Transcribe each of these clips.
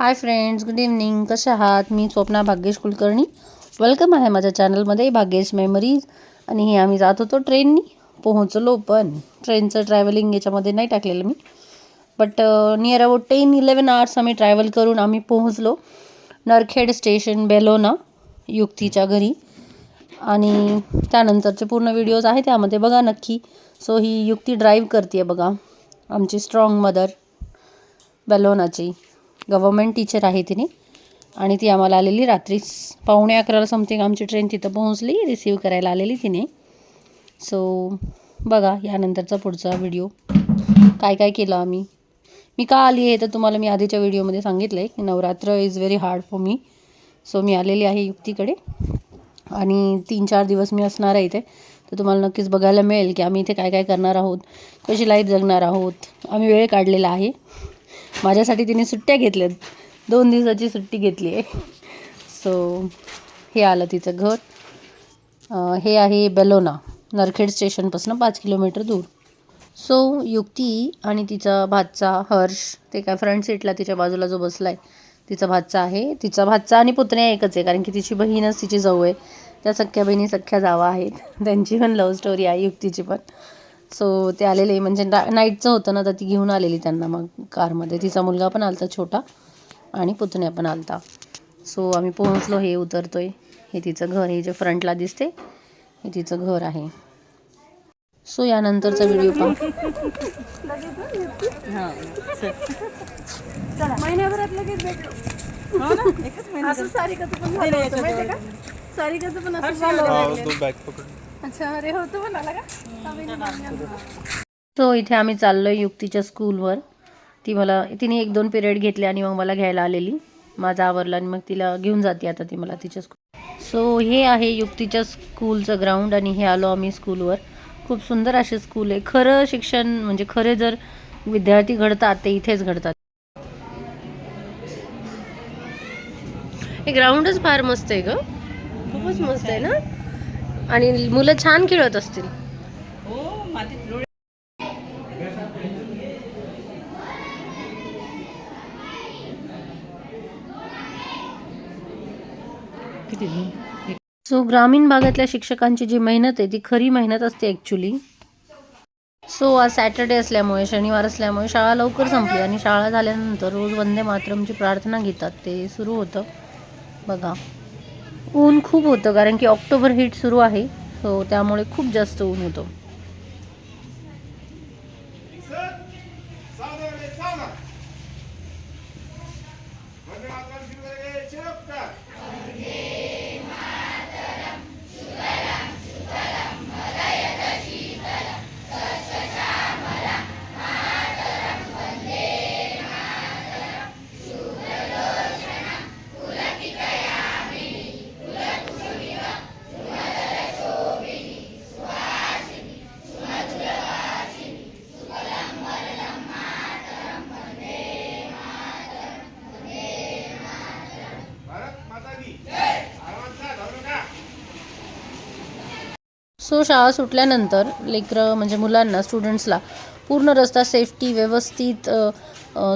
Hi friends good evening कसे आहात? मी स्वप्ना भाग्येश कुलकर्णी. वेलकम आहे माझ्या चॅनलमध्ये भाग्येश मेमरीज आणि हे आम्ही जात होतो ट्रेननी पोहोचलो पण. ट्रेनचं ट्रॅव्हलिंग याच्यामध्ये नाही टाकलेलं मी. But near about ten eleven hours आम्ही ट्रॅव्हल करून आम्ही पोहोचलो. नरखेड स्टेशन बेलोना युक्तीच्या घरी. आणि त्यानंतरचे पूर्ण व्हिडिओज आहे त्यामध्ये बघा नक्की. सो ही युक्ती ड्राईव्ह करते बघा. आमची स्ट्रॉंग मदर बेलोनाची. गव्हर्मेंट टीचर आहे तिने. आणि ती आम्हाला आलेली रात्री पावणे अकराला समथिंग आमची ट्रेन तिथं पोहोचली रिसीव करायला आलेली तिने. सो बघा यानंतरचा पुढचा व्हिडिओ काय काय केलं आम्ही? मी का आली आहे तर तुम्हाला मी आधीच्या व्हिडिओमध्ये सांगितलं आहे की Navratri is very hard for me so मी आलेली आहे युक्तीकडे. आणि तीन चार दिवस मी असणार आहे इथे. तर तुम्हाला नक्कीच बघायला मिळेल की आम्ही इथे काय काय करणार आहोत कशी लाईफ जगणार आहोत. आम्ही वेळ काढलेला आहे. माझ्यासाठी तिने सुट्ट्या घेतल्यात. दोन दिवसाची सुट्टी घेतली आहे. सो हे आलं तिचं घर. हे आहे बेलोना नरखेड स्टेशनपासून पाच किलोमीटर दूर. सो युक्ती आणि तिचा भातचा हर्ष ते काय फ्रंट सीटला तिच्या बाजूला जो बसला आहे तिचा भातचा आहे. तिचा भातचा आणि पुतण्या एकच आहे कारण की तिची बहीणच तिची जाऊ आहे. त्या सख्ख्या बहिणी सख्ख्या जावा आहेत. त्यांची पण लव्ह स्टोरी आहे युक्तीची पण. सो ते आलेले म्हणजे ना नाईटचं होतं ना तर ती घेऊन आलेली त्यांना मग कारमध्ये. तिचा मुलगा पण आलता छोटा आणि पुतण्या पण आलता. सो आम्ही पोहोचलो हे उतरतोय. हे तिचं घर हे जे फ्रंटला दिसते हे तिचं घर आहे. सो यानंतरचा व्हिडिओ पहा. महिन्याभरात लगेच भेटलो असं सारिकाचं पण सारिकाचं पण असं. अच्छा अरे हो, म्हणाला का? सो इथे आम्ही चाललोय युक्तीच्या स्कूलवर. ती मला तिने एक दोन पिरियड घेतले आणि मग मला घ्यायला आलेली. माझा आवरला आणि मग तिला घेऊन जाते आता ती मला तिच्या स्कूल सो हे आहे युक्तीच्या स्कूलचं ग्राउंड आणि हे आलो आम्ही स्कूलवर खूप सुंदर असे स्कूल आहे. खरं शिक्षण म्हणजे खरे जर विद्यार्थी घडतात ते इथेच घडतात. हे ग्राउंडच फार मस्त आहे ग. खूपच मस्त आहे ना? आणि मुलं छान खेळत असतील. सो ग्रामीण भागातल्या शिक्षकांची जी मेहनत आहे ती खरी मेहनत असते ॲक्च्युली सो आज सॅटर्डे असल्यामुळे शनिवार असल्यामुळे शाळा लवकर संपली आणि शाळा झाल्यानंतर रोज वंदे मातरमची प्रार्थना घेतात. ते सुरू होतं. बघा. ऊन खूप होतं कारण की ऑक्टोबर हीट सुरू आहे सो त्यामुळे खूप जास्त ऊन होतं. सो शाळा सुटल्यानंतर लेकरं म्हणजे मुलांना स्टुडंट्सला पूर्ण रस्ता सेफ्टी व्यवस्थित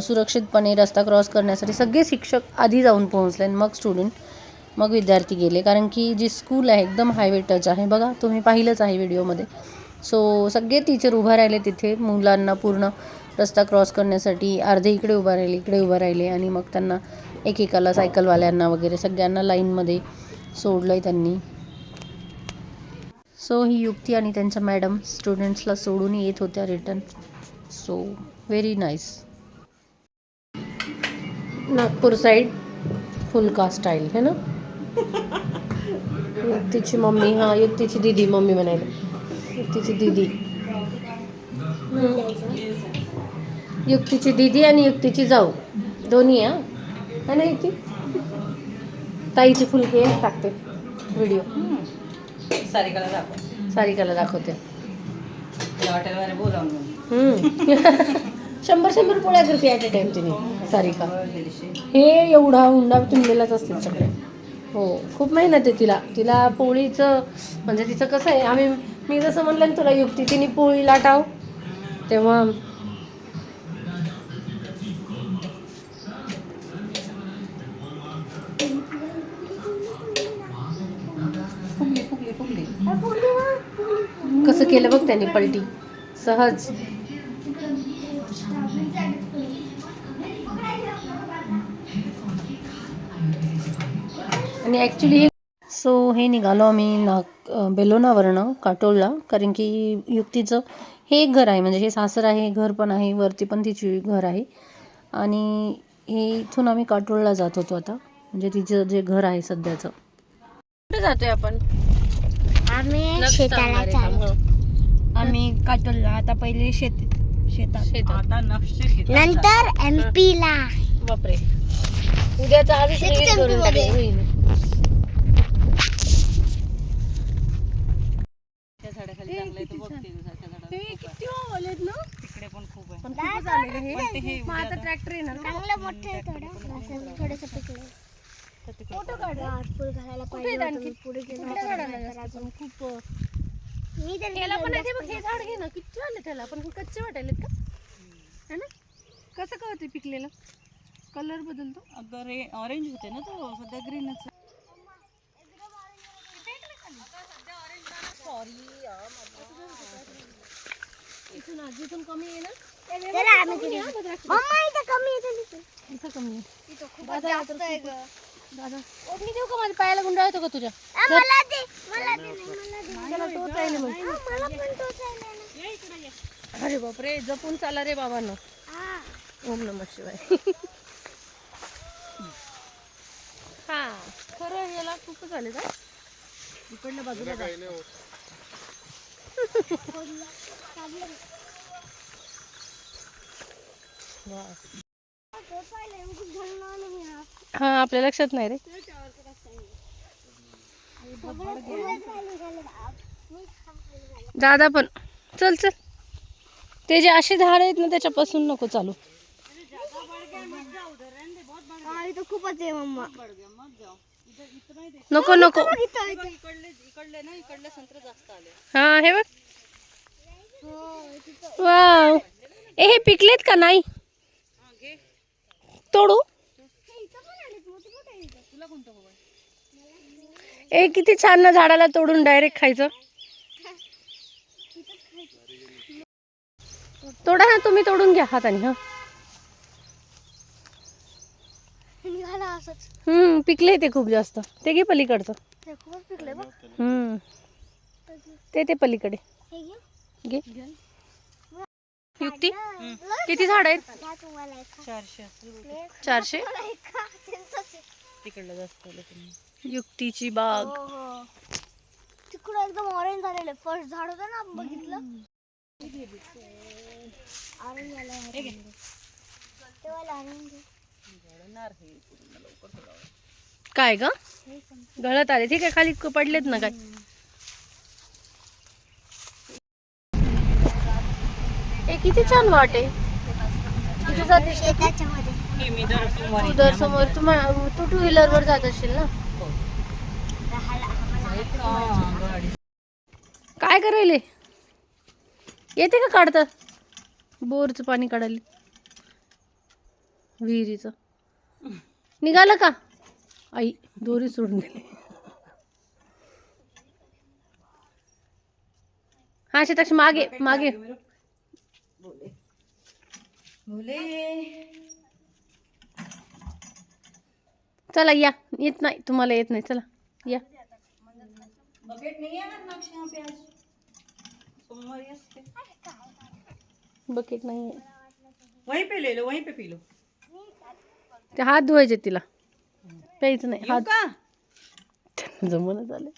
सुरक्षितपणे रस्ता क्रॉस करण्यासाठी सगळे शिक्षक आधी जाऊन पोहोचले आणि मग स्टुडंट मग विद्यार्थी गेले. कारण की जी स्कूल आहे एकदम हायवे टच आहे. बघा तुम्ही पाहिलंच आहे व्हिडिओमध्ये. सो सगळे टीचर उभा राहिले तिथे. मुलांना पूर्ण रस्ता क्रॉस करण्यासाठी अर्धे इकडे उभा राहिले इकडे उभा राहिले आणि मग त्यांना एकेकाला सायकलवाल्यांना वगैरे सगळ्यांना लाईनमध्ये सोडलं आहे त्यांनी. सो ही युक्ती आणि त्यांच्या मॅडम स्टुडंट्सला सोडून येत होत्या return so very nice Nagpur side phulka style है ना? युक्तीची मम्मी हा युक्तीची दीदी मम्मी म्हणायला. युक्तीची दीदी. युक्तीची दीदी आणि युक्तीची जाऊ. दोन्ही हा? है ना युक्ती ताईची फुलके टाकते. व्हिडिओ सारिकाला दाखव. सारिकाला दाखवते. हॉटेलवाले बोलावून. शंभर शंभर पोळ्या करते ॲट अ टाइम तिने सारिका. हे एवढा हुंडा तुंबलेलाच असते सगळे. हो खूप मेहनत आहे तिला. तिला पोळीचं म्हणजे तिचं कसं आहे आम्ही मी जसं म्हणलं ना तुला युक्ती तिने पोळी लाटाव. तेव्हा कसं केलं बघ त्याने पलटी. सहज. आणि ॲक्च्युली सो हे निघालो आम्ही नाग बेलोनावरनं काटोलला. कारण की युक्तीचं हे एक घर आहे. म्हणजे हे सासर आहे घर पण आहे वरती पण तिची घर आहे. आणि हे इथून आम्ही काटोलला जात होतो आता. म्हणजे तिचं जे घर आहे सध्याचं. कुठे जातोय आपण? आम्ही शेताला चाललो. आम्ही काटोलला आता पहिले शेत शेतात. शेतात. नंतर एमपी ला बापरे. उद्याचा आजच शेतीच नियोजन करून MP मध्ये. होईल. पण हे आता ट्रॅक्टर येणार? चांगलं मोठं आहे थोडं. असं थोडंसं पिकलं. फोटो काढ. फुल घालायला पाहिजे होतं. मी पुढे गेलो झाडाला जास्त पण खूप मी तर त्याला पण आहे बघ हे झाड घे ना किती आले त्याला? पण कच्चे वाटायलेत का? है ना? कसं कळते पिकलेलं? कलर बदलतो? अगर हे ऑरेंज होते ना तो सध्या ग्रीनच इथून आज इथून कमी आहे ना? चला आम्ही तिथे मम्मा इथं कमी येते इथं कमी आहे इथं खूप जास्त आहे ग. दादा. ओढणी देऊ का माझ्या पायाला गुंडा येतो का तुझ्या? आ, मला दे मला दे नाही, मला दे. त्याला टोचायले मग हा, मला पण तोच आहे ना. अरे बापरे जपून चाला रे बाबांनो. हा. ओम नम शिवाय. हा खरं याला खूपच आले का? इकडल्या बाजूला जा. हा. आपल्या लक्षात नाही रे. दादा पण चल चल. ते जे असे झाड आहेत ना त्याच्यापासून नको चालू. खूपच आहे मम्मा नको नको. हा हे बघ. वाव. ए हे पिकलेत का नाही? तोडू. ए किती छान ना झाडाला तोडून डायरेक्ट खायचं. तोडा ना तुम्ही तोडून घ्या हाताने हा. हम्म पिकले ते खूप जास्त. ते घे पलीकडचं. हम्म. ते ते पलीकडे. घे. युक्ती? किती झाड आहेत. चारशे चारशे. तिकडलं जास्त आले तुम्ही युक्तीची बाग. हो, हो. तिकडं एकदम ऑरेंज झालेलं फर्स्ट झाड होतं ना आपण बघितलं. ऑरेंज झालं तेव्हा ऑरेंज काय ग? गळत आले. ठीक आहे खाली क- पडलेत ना काय? किती छान वाट आहे. जाते मी दर सोमवारी तू दर समोर तू मा- तू टू व्हीलर वर जात असशील ना? काय करायले येते का काढता? बोरचं पाणी काढायला. विहिरीचं. निघालं का? आई दोरी सोडून दिली हा शेताक्ष मागे मागे. चला या. येत नाही. तुम्हाला येत नाही. चला. या. बकेट नहीं है आज? सोमवारी असते. बकेट नाही वहीं पे ले लो वहीं पे पी लो. ते हात धुवायचे तिला. प्यायचं नाही. हात. का? जमून झालं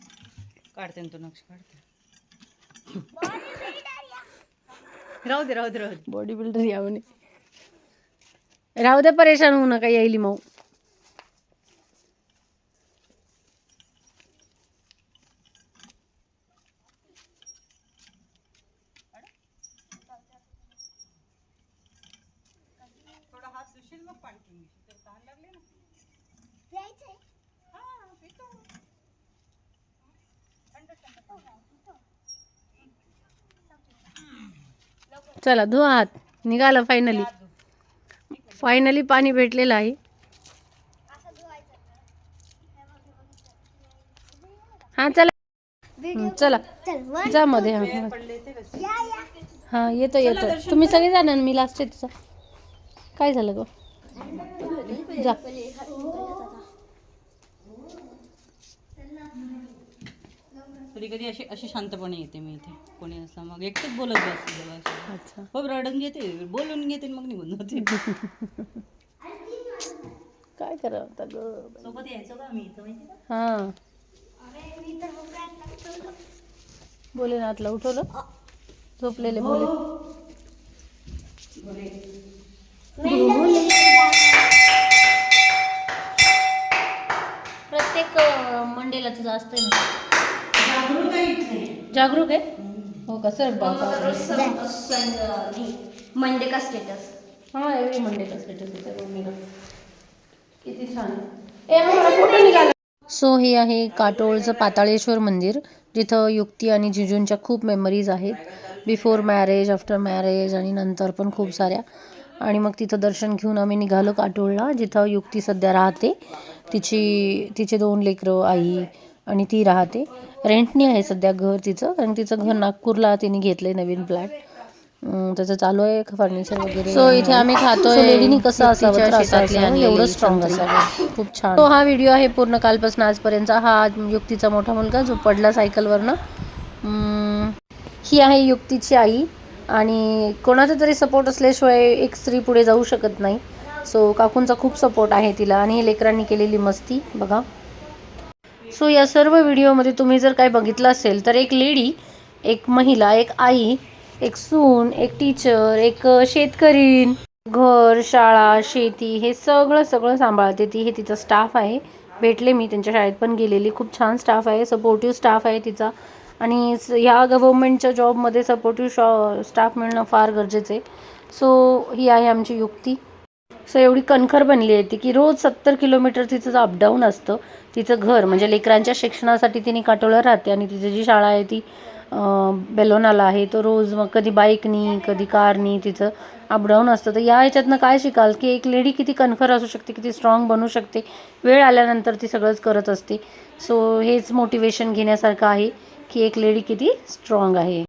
काढते ना तो नक्श काढते. राहू दे राहू दे राहू दे. बॉडी बिल्डर या म्हणे राहू दे परेशान होऊ नका ना. प्यायचंय हा चला धुवा हात. निघालं फायनली फायनली पाणी भेटलेलं आहे. असं धुवायचं हा चला. हं, चला जा मध्ये हा. हा येतो येतो. तुम्ही सगळे जा ना मी लास्ट आहे तिचा काय झालं ग? जा. कधी कधी अशी अशी शांतपणे येते मी इथे. कोणी नसला मग एकटेच बोलत बसते अच्छा. हो रडून घेते बोलून घेते मग निघून जाते. काय करा आता ग? सोबत यायचो का मी इथं माहिती का? हा. बोले ना आतला उठवलं? झोपलेले बोले. प्रत्येक मंडेला तुझं असतंय ना? जागरूक आहे हो का? सर बाबा. मंडे का स्टेटस हा एव्हरी मंडे का स्टेटस मम्मीला किती छान. ए मला फोटो निघाला. सो हे आहे काटोळचं पाताळेश्वर मंदिर जिथं युक्ती आणि जिजूंच्या खूप मेमरीज आहेत. बिफोर मॅरेज आफ्टर मॅरेज आणि नंतर पण खूप साऱ्या. आणि मग तिथं दर्शन घेऊन आम्ही निघालो काटोळला जिथं युक्ती सध्या राहते. तिची तिचे दोन लेकरं आई आणि ती राहते. रेंटनी आहे सध्या घर तिचं आणि तिचं घर नागपूरला तिने घेतलंय नवीन फ्लॅट त्याचं चालू आहे फर्निचर वगैरे. सो इथे आम्ही खातोय लेडीनी कसं असावं? असायचं एवढं स्ट्रॉंग असावं. खूप छान. तो हा व्हिडिओ आहे पूर्ण कालपासून आजपर्यंतचा. हा युक्तीचा मोठा मुलगा जो पडला सायकलवरनं ही आहे युक्तीची आई. आणि कोणाचा तरी सपोर्ट असल्याशिवाय एक स्त्री पुढे जाऊ शकत नाही. सो काकूंचा खूप सपोर्ट आहे तिला. आणि लेकरांनी केलेली मस्ती बघा. सो या सर्व व्हिडिओमध्ये तुम्ही जर काय बघितलं असेल तर एक लेडी एक महिला एक आई एक सून एक टीचर एक शेतकरी घर शाळा शेती हे सगळं सगळं सांभाळते ती. हे तिचा स्टाफ आहे. भेटले मी त्यांच्या शाळेत पण गेलेली. खूप छान स्टाफ आहे. सपोर्टिव्ह स्टाफ आहे तिचा. आणि स- ह्या गव्हर्मेंटच्या जॉबमध्ये सपोर्टिव्ह शॉ स्टाफ मिळणं फार गरजेचं आहे. सो ही आहे आमची युक्ती. सो एवढी कणखर बनली आहे ती की रोज सत्तर किलोमीटर तिचं अपडाऊन असतं तिचं घर म्हणजे लेकरांच्या शिक्षणासाठी तिने काटोळं राहते आणि तिची जी शाळा आहे ती बेलोनाला आहे तो रोज मग कधी बाईकनी कधी कारनी तिचं अपडाऊन असतं. तर या ह्याच्यातनं काय शिकाल की एक लेडी किती कणखर असू शकते किती स्ट्रॉंग बनू शकते वेळ आल्यानंतर ती सगळंच करत असते. सो हेच मोटिवेशन घेण्यासारखं आहे की एक लेडी किती स्ट्रॉंग आहे.